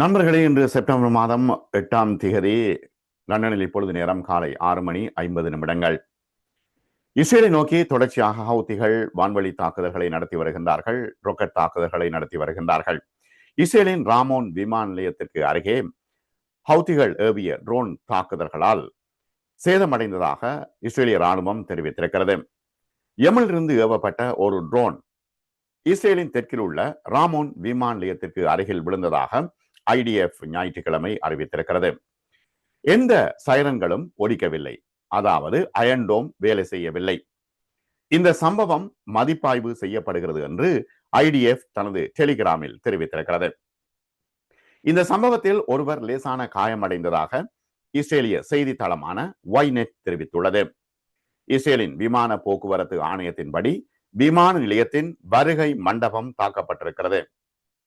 நண்பர்களே இன்று செப்டம்பர் மாதம் எட்டாம் திகதி லண்டனில் இப்பொழுது நேரம் காலை ஆறு மணி ஐம்பது நிமிடங்கள். இஸ்ரேலை நோக்கி தொடர்ச்சியாக ஹவுத்திகள் வான்வழி தாக்குதல்களை நடத்தி வருகின்றார்கள் ரொக்கெட் தாக்குதல்களை நடத்தி வருகின்றார்கள். இஸ்ரேலின் ராமோன் விமான நிலையத்திற்கு அருகே ஹவுத்திகள் ஏவிய ட்ரோன் தாக்குதல்களால் சேதமடைந்ததாக இஸ்ரேலிய ராணுவம் தெரிவித்திருக்கிறது. யமனிலிருந்து ஏவப்பட்ட ஒரு ட்ரோன் இஸ்ரேலின் தெற்கில் உள்ள ராமோன் விமான நிலையத்திற்கு அருகில் விழுந்ததாக ஐடிஎஃப் ஞாயிற்றுக்கிழமை அறிவித்திருக்கிறது. எந்த சைரன்களும் ஒடிக்கவில்லை அதாவது அயன்டோம் வேலை செய்யவில்லை. இந்த சம்பவம் மதிப்பாய்வு செய்யப்படுகிறது என்று ஐடிஎஃப் தனது டெலிகிராமில் தெரிவித்திருக்கிறது. இந்த சம்பவத்தில் ஒருவர் லேசான காயமடைந்ததாக இஸ்ரேலிய செய்தித்தளமான ஒய்நெட் தெரிவித்துள்ளது. இஸ்ரேலின் விமான போக்குவரத்து ஆணையத்தின்படி விமான நிலையத்தின் வருகை மண்டபம் தாக்கப்பட்டிருக்கிறது.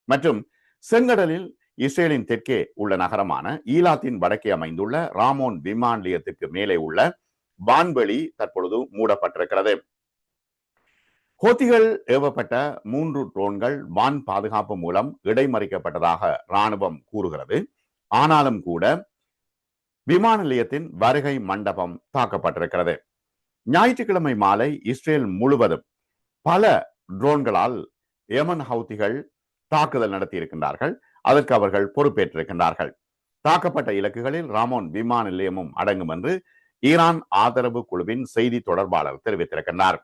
மற்றும் செங்கடலில் இஸ்ரேலின் தெற்கே உள்ள நகரமான ஈலாத்தின் வடக்கே அமைந்துள்ள ராமோன் விமான நிலையத்திற்கு மேலே உள்ள வான்வெளி தற்பொழுது மூடப்பட்டிருக்கிறது. ஹோத்திகள் ஏவப்பட்ட மூன்று ட்ரோன்கள் வான் பாதுகாப்பு மூலம் இடைமறிக்கப்பட்டதாக ராணுவம் கூறுகிறது. ஆனாலும் கூட விமான நிலையத்தின் வருகை மண்டபம் தாக்கப்பட்டிருக்கிறது. ஞாயிற்றுக்கிழமை மாலை இஸ்ரேல் முழுவதும் பல ட்ரோன்களால் ஏமன் ஹவுத்திகள் தாக்குதல் நடத்தியிருக்கின்றார்கள். அதற்கு அவர்கள் பொறுப்பேற்றிருக்கின்றார்கள். தாக்கப்பட்ட இலக்குகளில் ராமோன் விமான நிலையமும் அடங்கும் என்று ஈரான் ஆதரவு குழுவின் செய்தி தொடர்பாளர் தெரிவித்திருக்கின்றார்.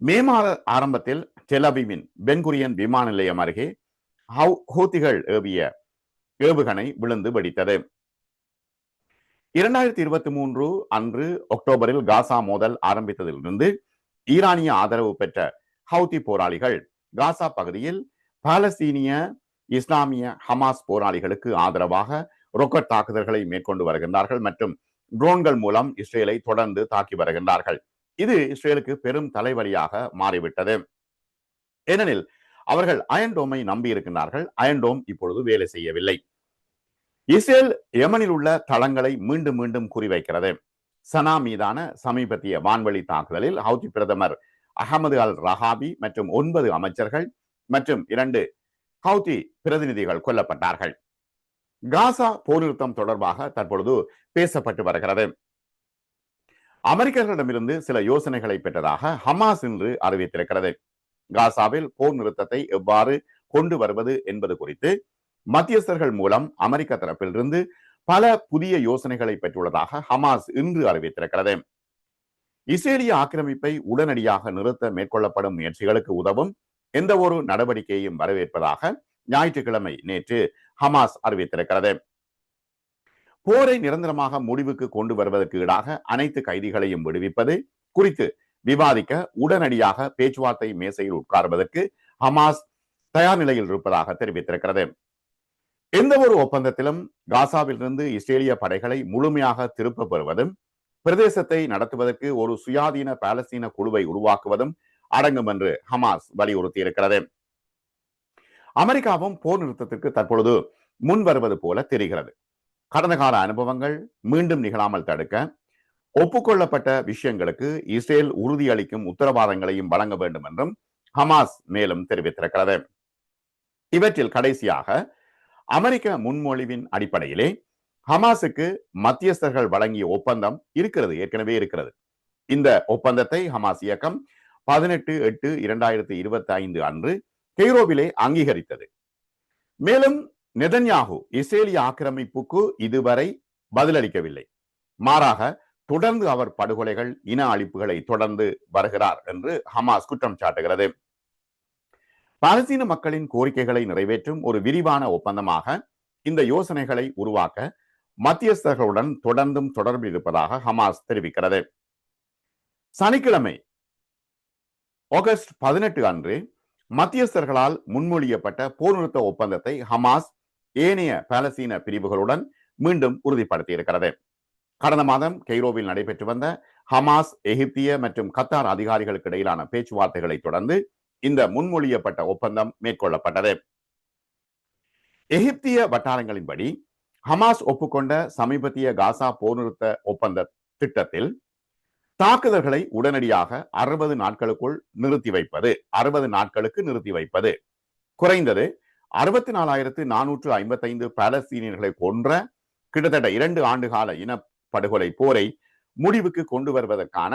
மே மாத ஆரம்பத்தில் டெலபிவின் பென்குரியன் விமான நிலையம் அருகே ஹூத்திகள் ஏவிய ஏவுகணை விழுந்து வெடித்தது. இரண்டாயிரத்தி இருபத்தி மூன்று அன்று அக்டோபரில் காசா மோதல் ஆரம்பித்ததிலிருந்து ஈரானிய ஆதரவு பெற்ற ஹவுதி போராளிகள் காசா பகுதியில் பாலஸ்தீனிய இஸ்லாமிய ஹமாஸ் போராளிகளுக்கு ஆதரவாக ரொக்கட் தாக்குதல்களை மேற்கொண்டு வருகின்றார்கள் மற்றும் ட்ரோன்கள் மூலம் இஸ்ரேலை தொடர்ந்து தாக்கி வருகின்றார்கள். இது இஸ்ரேலுக்கு பெரும் தலைவலியாக மாறிவிட்டது. ஏனெனில் அவர்கள் அயன்டோமை நம்பி இருக்கின்றார்கள். அயன்டோம் இப்பொழுது வேலை செய்யவில்லை. இஸ்ரேல் யமனில் உள்ள தளங்களை மீண்டும் மீண்டும் குறிவைக்கிறது. சனா மீதான சமீபத்திய வான்வழி தாக்குதலில் ஹவுதி பிரதமர் அகமது அல் ரஹாபி மற்றும் ஒன்பது அமைச்சர்கள் மற்றும் இரண்டு ஹவுதி பிரதிநிதிகள் கொல்லப்பட்டார்கள். காசா போர்நிறுத்தம் தொடர்பாக தற்பொழுது பேசப்பட்டு வருகிறது. அமெரிக்கர்களிடமிருந்து சில யோசனைகளை பெற்றதாக ஹமாஸ் இன்று அறிவித்திருக்கிறது. காசாவில் போர் நிறுத்தத்தை எவ்வாறு கொண்டு வருவது என்பது குறித்து மத்தியஸ்தர்கள் மூலம் அமெரிக்க தரப்பிலிருந்து பல புதிய யோசனைகளை பெற்றுள்ளதாக ஹமாஸ் இன்று அறிவித்திருக்கிறது. இஸ்ரேலிய ஆக்கிரமிப்பை உடனடியாக நிறுத்த மேற்கொள்ளப்படும் முயற்சிகளுக்கு உதவும் எந்த ஒரு நடவடிக்கையையும் வரவேற்பதாக ஞாயிற்றுக்கிழமை நேற்று ஹமாஸ் அறிவித்திருக்கிறது. போரை நிரந்தரமாக முடிவுக்கு கொண்டு வருவதற்கு ஈடாக அனைத்து கைதிகளையும் விடுவிப்பது குறித்து விவாதிக்க உடனடியாக பேச்சுவார்த்தை மேசையில் உட்கார்வதற்கு ஹமாஸ் தயார் நிலையில் இருப்பதாக தெரிவித்திருக்கிறது. எந்த ஒரு ஒப்பந்தத்திலும் காசாவிலிருந்து இஸ்ரேலிய படைகளை முழுமையாக திரும்ப பெறுவதும் பிரதேசத்தை நடத்துவதற்கு ஒரு சுயாதீன பாலஸ்தீன குழுவை உருவாக்குவதும் அடங்கும் என்று ஹமாஸ் வலியுறுத்தி இருக்கிறது அமெரிக்காவும் போர் நிறுத்தத்திற்கு தற்பொழுது முன் வருவது போல தெரிகிறது. கடந்த கால அனுபவங்கள் மீண்டும் நிகழாமல் தடுக்க ஒப்புக்கொள்ளப்பட்ட விஷயங்களுக்கு இஸ்ரேல் உறுதியளிக்கும் உத்தரவாதங்களையும் வழங்க வேண்டும் என்றும் ஹமாஸ் மேலும் தெரிவித்திருக்கிறது. இவற்றில் கடைசியாக அமெரிக்க முன்மொழிவின் அடிப்படையிலே ஹமாஸுக்கு மத்தியஸ்தர்கள் வழங்கிய ஒப்பந்தம் இருக்கிறது ஏற்கனவே இருக்கிறது. இந்த ஒப்பந்தத்தை ஹமாஸ் இயக்கம் பதினெட்டு எட்டு இரண்டாயிரத்தி இருபத்தி ஐந்து அன்று கெய்ரோவிலே அங்கீகரித்தது. மேலும் நெதன்யாகு இஸ்ரேலிய ஆக்கிரமிப்புக்கு இதுவரை பதிலளிக்கவில்லை. மாறாக தொடர்ந்து அவர் படுகொலைகள் இன அழிப்புகளை தொடர்ந்து வருகிறார் என்று ஹமாஸ் குற்றம் சாட்டுகிறது. பாலஸ்தீன மக்களின் கோரிக்கைகளை நிறைவேற்றும் ஒரு விரிவான ஒப்பந்தமாக இந்த யோசனைகளை உருவாக்க மத்தியஸ்தர்களுடன் தொடர்ந்தும் தொடர்பில் இருப்பதாக ஹமாஸ் தெரிவிக்கிறது. சனிக்கிழமை ஆகஸ்ட் பதினெட்டு அன்று மத்தியஸ்தர்களால் முன்மொழியப்பட்ட போர் நிறுத்த ஒப்பந்தத்தை ஹமாஸ் ஏனைய பாலஸ்தீன பிரிவுகளுடன் மீண்டும் உறுதிப்படுத்தியிருக்கிறது. கடந்த மாதம் கெய்ரோவில் நடைபெற்று வந்த ஹமாஸ் எகிப்திய மற்றும் கத்தார் அதிகாரிகளுக்கு இடையிலான பேச்சுவார்த்தைகளை தொடர்ந்து இந்த முன்மொழியப்பட்ட ஒப்பந்தம் மேற்கொள்ளப்பட்டது. எகிப்திய வட்டாரங்களின்படி ஹமாஸ் ஒப்புக்கொண்ட சமீபத்திய காசா போர் நிறுத்த ஒப்பந்த திட்டத்தில் தாக்குதல்களை உடனடியாக அறுபது நாட்களுக்குள் நிறுத்தி வைப்பது. அறுபது நாட்களுக்கு நிறுத்தி வைப்பது. குறைந்தது அறுபத்தி நாலாயிரத்து நானூற்று ஐம்பத்தைந்து பாலஸ்தீனியர்களை கொன்ற கிட்டத்தட்ட இரண்டு ஆண்டுகால இனப்படுகொலை போரை முடிவுக்கு கொண்டு வருவதற்கான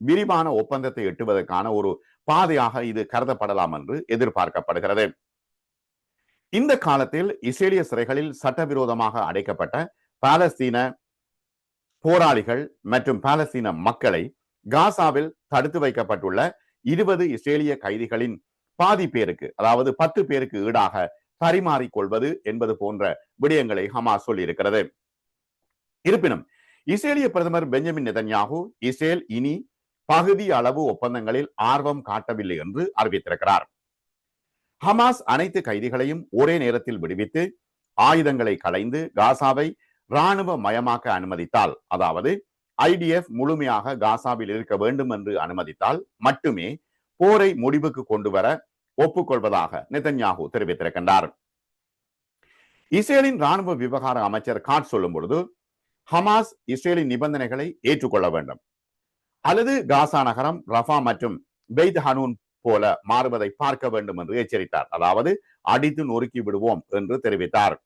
விரிவான ஒப்பந்தத்தை எட்டுவதற்கான ஒரு பாதையாக இது கருதப்படலாம் என்று எதிர்பார்க்கப்படுகிறது. இந்த காலத்தில் இஸ்ரேலிய சிறைகளில் சட்டவிரோதமாக அடைக்கப்பட்ட பாலஸ்தீன போராளிகள் மற்றும் பாலஸ்தீன மக்களை காசாவில் தடுத்து வைக்கப்பட்டுள்ள இருபது இஸ்ரேலிய கைதிகளின் பாதி பேருக்கு அதாவது பத்து பேருக்கு ஈடாக பரிமாறிக்கொள்வது என்பது போன்ற விடயங்களை ஹமாஸ் சொல்லியிருக்கிறது. இருப்பினும் இஸ்ரேலிய பிரதமர் பெஞ்சமின் நெதன்யாகு இஸ்ரேல் இனி பகுதி அளவு ஒப்பந்தங்களில் ஆர்வம் காட்டவில்லை என்று அறிவித்திருக்கிறார். ஹமாஸ் அனைத்து கைதிகளையும் ஒரே நேரத்தில் விடுவித்து ஆயுதங்களை களைந்து காசாவை ராணுவ மயமாக்க அனுமதித்தால் அதாவது ஐடிஎஃப் முழுமையாக காசாவில் இருக்க வேண்டும் என்று அனுமதித்தால் மட்டுமே போரை முடிவுக்கு கொண்டு வர ஒப்புக்கொள்வதாக நிதன்யாகு தெரிவித்திருக்கின்றார். இஸ்ரேலின் ராணுவ விவகார அமைச்சர் காட் சொல்லும் பொழுது ஹமாஸ் இஸ்ரேலின் நிபந்தனைகளை ஏற்றுக்கொள்ள வேண்டும். அல்லது காசா நகரம் ரஃபா மற்றும் பெய்த் ஹனூன் போல மாறுவதை பார்க்க வேண்டும் என்று எச்சரித்தார். அதாவது அடித்து நொறுக்கி விடுவோம் என்று தெரிவித்தார்.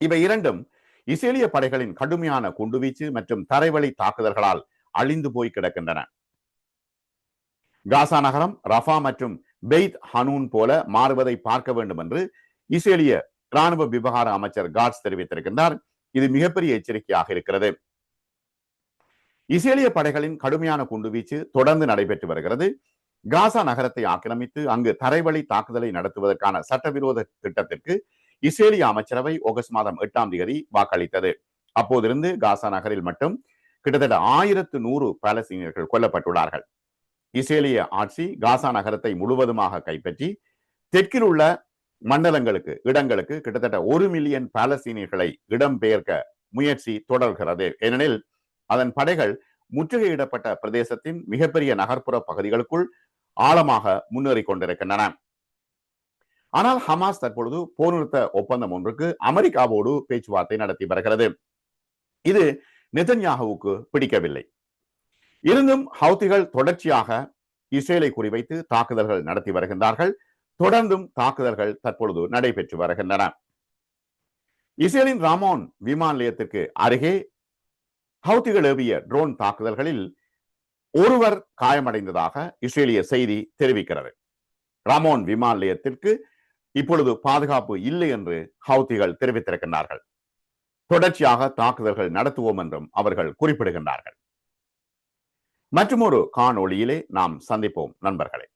இவை இரண்டும் இஸ்ரேலிய படைகளின் கடுமையான குண்டுவீச்சு மற்றும் தரைவழி தாக்குதல்களால் அழிந்து போய் கிடக்கின்றன. காசா நகரம் ரஃபா மற்றும் பெய்த் ஹனூன் போல மாறுவதை பார்க்க வேண்டும் என்று இஸ்ரேலிய இராணுவ விவகார அமைச்சர் காட்ஸ் தெரிவித்திருக்கின்றார். இது மிகப்பெரிய எச்சரிக்கையாக இருக்கிறது. இஸ்ரேலிய படைகளின் கடுமையான குண்டுவீச்சு தொடர்ந்து நடைபெற்று வருகிறது. காசா நகரத்தை ஆக்கிரமித்து அங்கு தரைவழி தாக்குதலை நடத்துவதற்கான சட்டவிரோத திட்டத்திற்கு இஸ்ரேலிய அமைச்சரவை ஆகஸ்ட் மாதம் எட்டாம் தேதி வாக்களித்தது. அப்போதிருந்து காசா நகரில் மட்டும் கிட்டத்தட்ட ஆயிரத்து நூறு பாலஸ்தீனியர்கள் கொல்லப்பட்டுள்ளார்கள். இஸ்ரேலிய ஆட்சி காசா நகரத்தை முழுவதுமாக கைப்பற்றி தெற்கில் உள்ள மண்டலங்களுக்கு இடங்களுக்கு கிட்டத்தட்ட ஒரு மில்லியன் பாலஸ்தீனியர்களை இடம்பெயர்க்க முயற்சி தொடர்கிறது. ஏனெனில் அதன் படைகள் முற்றுகையிடப்பட்ட பிரதேசத்தின் மிகப்பெரிய நகர்ப்புற பகுதிகளுக்குள் ஆழமாக முன்னேறி கொண்டிருக்கின்றன. ஆனால் ஹமாஸ் தற்பொழுது போர் நிறுத்த ஒப்பந்தம் ஒன்றுக்கு அமெரிக்காவோடு பேச்சுவார்த்தை நடத்தி வருகிறது. இது நெதன்யாகுவுக்கு பிடிக்கவில்லை. இருந்தும் ஹவுத்திகள் தொடர்ச்சியாக இஸ்ரேலை குறிவைத்து தாக்குதல்கள் நடத்தி வருகின்றார்கள். தொடர்ந்தும் தாக்குதல்கள் தற்பொழுது நடைபெற்று வருகின்றன. இஸ்ரேலின் ராமோன் விமான நிலையத்திற்கு அருகே ஹவுத்திகள் ஏவிய ட்ரோன் தாக்குதல்களில் ஒருவர் காயமடைந்ததாக இஸ்ரேலிய செய்தி தெரிவிக்கிறது. ராமோன் விமான நிலையத்திற்கு இப்பொழுது பாதுகாப்பு இல்லை என்று ஹவுத்திகள் தெரிவித்திருக்கின்றார்கள். தொடர்ச்சியாக தாக்குதல்கள் நடத்துவோம் என்றும் அவர்கள் குறிப்பிடுகின்றார்கள். மற்றுமொரு காணொளியிலே நாம் சந்திப்போம் நண்பர்களே.